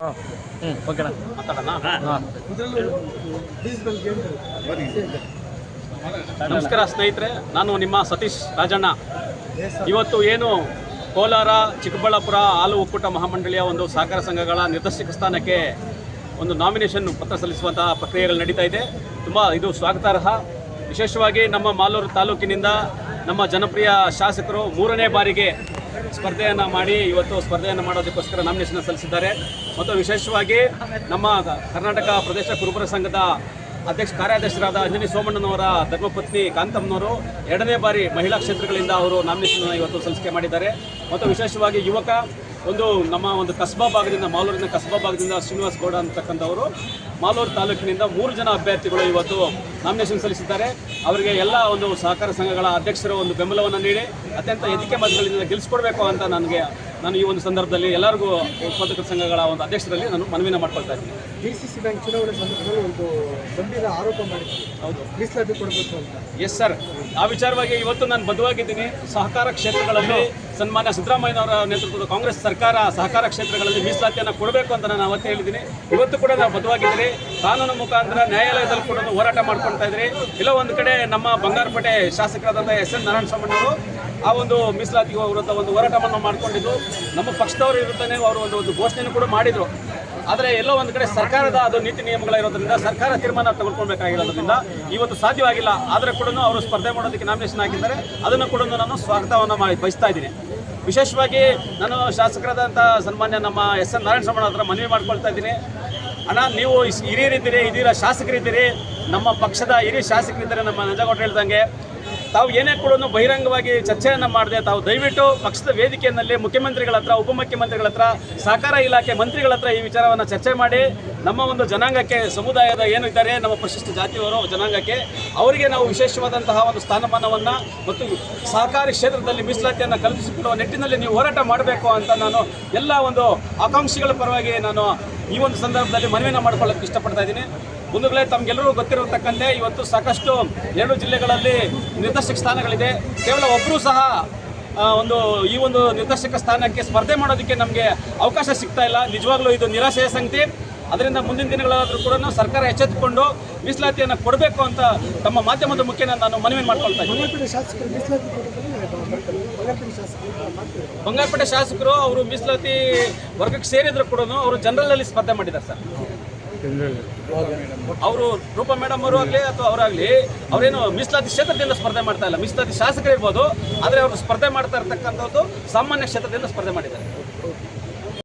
ಓಕೆನಾ ನಮಸ್ಕಾರ ಸ್ನೇಹಿತರೆ ನಾನು ನಿಮ್ಮ ಸತೀಶ್ ರಾಜಣ್ಣ. ಇವತ್ತು ಏನು ಕೋಲಾರ ಚಿಕ್ಕಬಳ್ಳಾಪುರ ಹಾಲು ಒಕ್ಕೂಟ ಮಹಾಮಂಡಳಿಯ ಒಂದು ಸಹಕಾರ ಸಂಘಗಳ ನಿರ್ದೇಶಕ ಸ್ಥಾನಕ್ಕೆ ಒಂದು ನಾಮಿನೇಷನ್ ಪತ್ರ ಸಲ್ಲಿಸುವಂತಹ ಪ್ರಕ್ರಿಯೆಗಳು ನಡೀತಾ ಇದೆ. ತುಂಬ ಇದು ಸ್ವಾಗತಾರ್ಹ. ವಿಶೇಷವಾಗಿ ನಮ್ಮ ಮಾಲೂರು ತಾಲೂಕಿನಿಂದ ನಮ್ಮ ಜನಪ್ರಿಯ ಶಾಸಕರು ಮೂರನೇ ಬಾರಿಗೆ ಸ್ಪರ್ಧೆಯನ್ನು ಮಾಡಿ ಇವತ್ತು ಸ್ಪರ್ಧೆಯನ್ನು ಮಾಡೋದಕ್ಕೋಸ್ಕರ ನಾಮಿನೇಷನ್ ಸಲ್ಲಿಸಿದ್ದಾರೆ. ಮತ್ತು ವಿಶೇಷವಾಗಿ ನಮ್ಮ ಕರ್ನಾಟಕ ಪ್ರದೇಶ ಕುರುಬರ ಸಂಘದ ಅಧ್ಯಕ್ಷ ಕಾರ್ಯಾಧ್ಯಕ್ಷರಾದ ಅಂಜನಿ ಸೋಮಣ್ಣನವರ ಧರ್ಮಪತ್ನಿ ಕಾಂತಮ್ಮನವರು ಎರಡನೇ ಬಾರಿ ಮಹಿಳಾ ಕ್ಷೇತ್ರಗಳಿಂದ ಅವರು ನಾಮಿನೇಷನ್ ಇವತ್ತು ಸಲ್ಲಿಕೆ ಮಾಡಿದ್ದಾರೆ. ಮತ್ತು ವಿಶೇಷವಾಗಿ ಯುವಕ, ಒಂದು ನಮ್ಮ ಒಂದು ಕಸ್ಬಾ ಭಾಗದಿಂದ, ಮಾಲೂರಿನ ಕಸ್ಬಾ ಭಾಗದಿಂದ ಶ್ರೀನಿವಾಸ್ ಗೌಡ ಅಂತಕ್ಕಂಥವರು. ಮಾಲೂರು ತಾಲೂಕಿನಿಂದ ಮೂರು ಜನ ಅಭ್ಯರ್ಥಿಗಳು ಇವತ್ತು ನಾಮಿನೇಷನ್ ಸಲ್ಲಿಸಿದ್ದಾರೆ. ಅವರಿಗೆ ಎಲ್ಲ ಒಂದು ಸಹಕಾರ ಸಂಘಗಳ ಅಧ್ಯಕ್ಷರ ಒಂದು ಬೆಂಬಲವನ್ನು ನೀಡಿ ಅತ್ಯಂತ ಎದಿಕೆ ಮತಗಳಿಂದ ಗೆಲ್ಲಿಸ್ಕೊಡ್ಬೇಕು ಅಂತ ನನಗೆ ನಾನು ಈ ಒಂದು ಸಂದರ್ಭದಲ್ಲಿ ಎಲ್ಲರಿಗೂ ಉತ್ಪಾದಕ ಸಂಘಗಳ ಒಂದು ಅಧ್ಯಕ್ಷರಲ್ಲಿ ನಾನು ಮನವಿನ ಮಾಡ್ಕೊಳ್ತಾ ಇದ್ದೀನಿ. ಡಿ ಸಿ ಸಿ ಬ್ಯಾಂಕ್ ಚುನಾವಣೆ ಸಂದರ್ಭದಲ್ಲಿ ಒಂದು ಗಂಭೀರ ಆರೋಪ ಮಾಡಿದ್ರು ಹೌದು. ಮೀಸಲಾತಿ ಕೊಡಬೇಕು ಅಂತ. ಎಸ್ ಸರ್ ಆ ವಿಚಾರವಾಗಿ ಇವತ್ತು ನಾನು ಬದ್ಧವಾಗಿದ್ದೀನಿ. ಸಹಕಾರ ಕ್ಷೇತ್ರಗಳಲ್ಲಿ ಸನ್ಮಾನ್ಯ ಸಿದ್ದರಾಮಯ್ಯನವರ ನೇತೃತ್ವದ ಕಾಂಗ್ರೆಸ್ ಸರ್ಕಾರ ಸಹಕಾರ ಕ್ಷೇತ್ರಗಳಲ್ಲಿ ಮೀಸಲಾತಿಯನ್ನು ಕೊಡಬೇಕು ಅಂತ ನಾನು ಅವತ್ತು ಹೇಳಿದ್ದೀನಿ. ಇವತ್ತು ಕೂಡ ನಾವು ಬದ್ಧವಾಗಿದ್ದೀರಿ ಕಾನೂನು ಮುಖಾಂತರ ನ್ಯಾಯಾಲಯದಲ್ಲಿ ಕೂಡ ಹೋರಾಟ ಮಾಡ್ಕೊಳ್ತಾ ಇದ್ರಿ. ಇಲ್ಲ ಒಂದು ಕಡೆ ನಮ್ಮ ಬಂಗಾರಪೇಟೆ ಶಾಸಕರಾದಂಥ ಎಸ್ ಎನ್ ನಾರಾಯಣ ಸ್ವಾಮಿಯವರು ಆ ಒಂದು ಮೀಸಲಾತಿಗೆ ವಿರುದ್ಧ ಒಂದು ಹೋರಾಟವನ್ನು ಮಾಡಿಕೊಂಡಿದ್ದು. ನಮ್ಮ ಪಕ್ಷದವರು ವಿರುದ್ಧನೇ ಅವರು ಒಂದು ಒಂದು ಘೋಷಣೆಯನ್ನು ಕೂಡ ಮಾಡಿದರು. ಆದರೆ ಎಲ್ಲೋ ಒಂದು ಕಡೆ ಸರ್ಕಾರದ ಅದು ನೀತಿ ನಿಯಮಗಳಿರೋದ್ರಿಂದ ಸರ್ಕಾರ ತೀರ್ಮಾನ ತೆಗೆದುಕೊಳ್ಬೇಕಾಗಿರೋದ್ರಿಂದ ಇವತ್ತು ಸಾಧ್ಯವಾಗಿಲ್ಲ. ಆದರೆ ಕೂಡ ಅವರು ಸ್ಪರ್ಧೆ ಮಾಡೋದಕ್ಕೆ ನಾಮಿನೇಷನ್ ಹಾಕಿದ್ದಾರೆ ಅದನ್ನು ಕೂಡ ನಾನು ಸ್ವಾಗತವನ್ನು ಮಾಡಿ ಬಯಸ್ತಾ ಇದ್ದೀನಿ. ವಿಶೇಷವಾಗಿ ನಾನು ಶಾಸಕರಾದಂಥ ಸನ್ಮಾನ್ಯ ನಮ್ಮ ಎಸ್ ಎನ್ ನಾರಾಯಣ ಸ್ವಾಮಿ ಹತ್ರ ಮನವಿ ಮಾಡ್ಕೊಳ್ತಾ ಇದ್ದೀನಿ. ಅಣ್ಣ, ನೀವು ಹಿರಿಯರಿದ್ದೀರಿ ಇದೀರ ಶಾಸಕರಿದ್ದೀರಿ. ನಮ್ಮ ಪಕ್ಷದ ಹಿರಿಯ ಶಾಸಕರಿದ್ದಾರೆ ನಮ್ಮ ನಂಜಗೌಡ ಹೇಳ್ದಂಗೆ. ತಾವು ಏನೇ ಕೂಡ ಬಹಿರಂಗವಾಗಿ ಚರ್ಚೆಯನ್ನು ಮಾಡದೆ, ತಾವು ದಯವಿಟ್ಟು ಪಕ್ಷದ ವೇದಿಕೆಯಲ್ಲಿ ಮುಖ್ಯಮಂತ್ರಿಗಳ ಹತ್ರ, ಉಪಮುಖ್ಯಮಂತ್ರಿಗಳ ಹತ್ರ, ಸಹಕಾರ ಇಲಾಖೆ ಮಂತ್ರಿಗಳ ಹತ್ರ ಈ ವಿಚಾರವನ್ನು ಚರ್ಚೆ ಮಾಡಿ, ನಮ್ಮ ಒಂದು ಜನಾಂಗಕ್ಕೆ, ಸಮುದಾಯದ ಏನು ಇದ್ದಾರೆ, ನಮ್ಮ ಪರಿಶಿಷ್ಟ ಜಾತಿಯವರು ಜನಾಂಗಕ್ಕೆ, ಅವರಿಗೆ ನಾವು ವಿಶೇಷವಾದಂತಹ ಒಂದು ಸ್ಥಾನಮಾನವನ್ನು ಮತ್ತು ಸಹಕಾರಿ ಕ್ಷೇತ್ರದಲ್ಲಿ ಮೀಸಲಾತಿಯನ್ನು ಕಲ್ಪಿಸಿಕೊಡುವ ನಿಟ್ಟಿನಲ್ಲಿ ನೀವು ಹೋರಾಟ ಮಾಡಬೇಕು ಅಂತ ನಾನು ಎಲ್ಲ ಒಂದು ಆಕಾಂಕ್ಷಿಗಳ ಪರವಾಗಿ ನಾನು ಈ ಒಂದು ಸಂದರ್ಭದಲ್ಲಿ ಮನವಿಯನ್ನು ಮಾಡ್ಕೊಳ್ಳೋಕೆ ಇಷ್ಟಪಡ್ತಾ ಇದ್ದೀನಿ. ಮುಂದುಗಡೆ ತಮಗೆಲ್ಲರೂ ಗೊತ್ತಿರತಕ್ಕಂತೆ ಇವತ್ತು ಸಾಕಷ್ಟು ಎರಡು ಜಿಲ್ಲೆಗಳಲ್ಲಿ ನಿರ್ದೇಶಕ ಸ್ಥಾನಗಳಿದೆ. ಕೇವಲ ಒಬ್ಬರೂ ಸಹ ಒಂದು ಈ ಒಂದು ನಿರ್ದೇಶಕ ಸ್ಥಾನಕ್ಕೆ ಸ್ಪರ್ಧೆ ಮಾಡೋದಕ್ಕೆ ನಮಗೆ ಅವಕಾಶ ಸಿಗ್ತಾ ಇಲ್ಲ. ನಿಜವಾಗ್ಲೂ ಇದು ನಿರಾಶೆಯ ಸಂಗತಿ. ಅದರಿಂದ ಮುಂದಿನ ದಿನಗಳಾದರೂ ಕೂಡ ಸರ್ಕಾರ ಎಚ್ಚೆತ್ತುಕೊಂಡು ಮೀಸಲಾತಿಯನ್ನು ಕೊಡಬೇಕು ಅಂತ ತಮ್ಮ ಮಾಧ್ಯಮದ ಮುಖ್ಯನ ನಾನು ಮನವಿ ಮಾಡ್ಕೊಳ್ತಾ ಇದ್ದೀನಿ. ಬಂಗಾರಪೇಟೆ ಶಾಸಕರು ಅವರು ಮೀಸಲಾತಿ ವರ್ಗಕ್ಕೆ ಸೇರಿದ್ರು ಕೂಡ ಅವರು ಜನರಲ್ ಸ್ಪರ್ಧೆ ಮಾಡಿದ್ದಾರೆ ಸರ್. ಅವರು ರೂಪಾ ಮೇಡಮ್ ಅವರು ಆಗಲಿ ಅಥವಾ ಅವರಾಗ್ಲಿ ಅವರೇನು ಮೀಸಲಾತಿ ಕ್ಷೇತ್ರದಿಂದ ಸ್ಪರ್ಧೆ ಮಾಡ್ತಾ ಇಲ್ಲ. ಮೀಸಲಾತಿ ಶಾಸಕರು ಇರ್ಬೋದು, ಆದರೆ ಅವರು ಸ್ಪರ್ಧೆ ಮಾಡ್ತಾ ಇರ್ತಕ್ಕಂಥದ್ದು ಸಾಮಾನ್ಯ ಕ್ಷೇತ್ರದಿಂದ ಸ್ಪರ್ಧೆ ಮಾಡಿದ್ದಾರೆ.